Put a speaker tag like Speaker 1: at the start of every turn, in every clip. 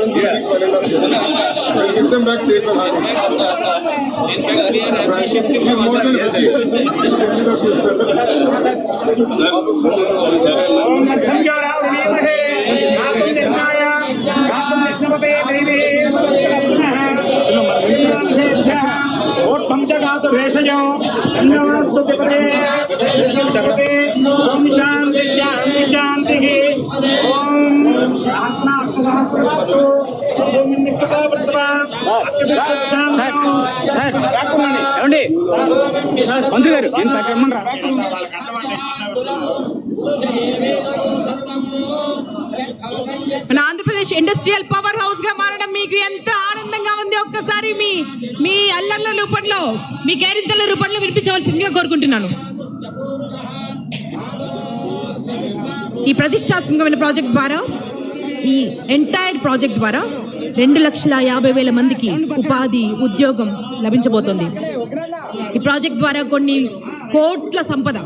Speaker 1: husband for six one and a half years. We'll give them back safe and happy.
Speaker 2: In fact, we are happy shifting from
Speaker 1: more than happy. End
Speaker 3: ఏమండి మంత్రి గారు
Speaker 4: మన Andhra Pradesh industrial power హౌస్గా మారడం మీకు ఎంత ఆనందంగా ఉంది? ఒక్కసారి మీ మీ అల్లర్ల రూపంలో మీ కేరింతల రూపంలో వినిపించవలసిందిగా కోరుకుంటున్నాను. ఈ ప్రతిష్టాత్మకమైన ప్రాజెక్ట్ ద్వారా ఈ ఎంటైర్ ప్రాజెక్ట్ ద్వారా రెండు లక్షల యాభై వేల మందికి ఉపాధి ఉద్యోగం లభించబోతోంది. ఈ ప్రాజెక్ట్ ద్వారా కొన్ని కోట్ల సంపద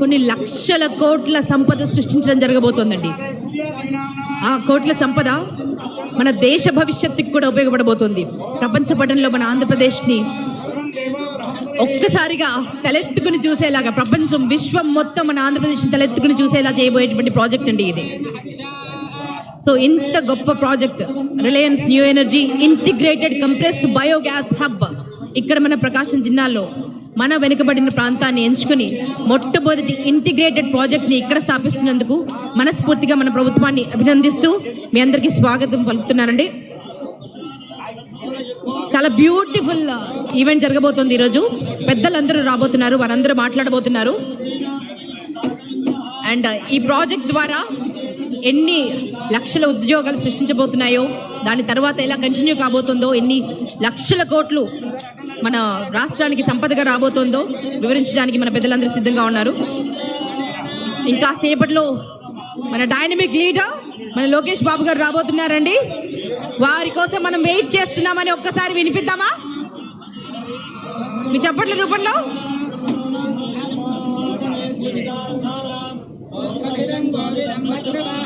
Speaker 4: కొన్ని లక్షల కోట్ల సంపద సృష్టించడం జరగబోతోందండి. ఆ కోట్ల సంపద మన దేశ భవిష్యత్తుకి కూడా ఉపయోగపడబోతోంది. ప్రపంచ పటంలో మన ఆంధ్రప్రదేశ్ని ఒక్కసారిగా తలెత్తుకుని చూసేలాగా ప్రపంచం విశ్వం మొత్తం మన ఆంధ్రప్రదేశ్ని తలెత్తుకుని చూసేలా చేయబోయేటువంటి ప్రాజెక్ట్ అండి ఇది. సో ఇంత గొప్ప project Reliance new energy integrated compressed biogas hub ఇక్కడ మన ప్రకాశం జిల్లాలో మన వెనుకబడిన ప్రాంతాన్ని ఎంచుకుని మొట్టమొదటి ఇంటిగ్రేటెడ్ ప్రాజెక్ట్ని ఇక్కడ స్థాపిస్తున్నందుకు మనస్ఫూర్తిగా మన ప్రభుత్వాన్ని అభినందిస్తూ మీ అందరికీ స్వాగతం పలుకుతున్నానండి. చాలా బ్యూటిఫుల్ ఈవెంట్ జరగబోతోంది ఈరోజు. పెద్దలందరూ రాబోతున్నారు వారందరూ మాట్లాడబోతున్నారు. అండ్ ఈ ప్రాజెక్ట్ ద్వారా ఎన్ని లక్షల ఉద్యోగాలు సృష్టించబోతున్నాయో దాని తర్వాత ఎలా కంటిన్యూ కాబోతుందో ఎన్ని లక్షల కోట్లు మన రాష్ట్రానికి సంపదగా రాబోతుందో వివరించడానికి మన పెద్దలందరూ సిద్ధంగా ఉన్నారు. ఇంకా సేపట్లో మన డైనమిక్ లీడర్ మన లోకేష్ బాబు గారు రాబోతున్నారండి. వారి కోసం మనం వెయిట్ చేస్తున్నామని ఒక్కసారి వినిపిద్దామా? మీ చప్పట్ల రూపంలో?
Speaker 5: గోవింద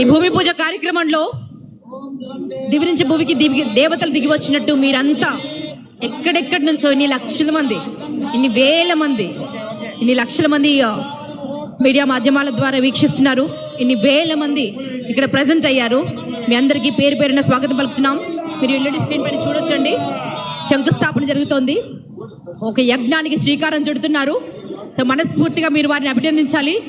Speaker 4: ఈ భూమి పూజ కార్యక్రమంలో దివి నుంచి భూమికి దిగి దేవతలు దిగి వచ్చినట్టు మీరంతా ఎక్కడెక్కడి నుంచో ఇన్ని లక్షల మంది ఇన్ని వేల మంది ఇన్ని లక్షల మంది మీడియా మాధ్యమాల ద్వారా వీక్షిస్తున్నారు. ఇన్ని వేల మంది ఇక్కడ ప్రజెంట్ అయ్యారు. మీ అందరికీ పేరు పేరున స్వాగతం పలుకుతున్నాం. మీరు ఎల్ఈడి స్క్రీన్ పైన చూడొచ్చండి. శంకుస్థాపన జరుగుతోంది. ఒక యజ్ఞానికి శ్రీకారం చుడుతున్నారు. సో మనస్ఫూర్తిగా మీరు వారిని అభినందించాలి.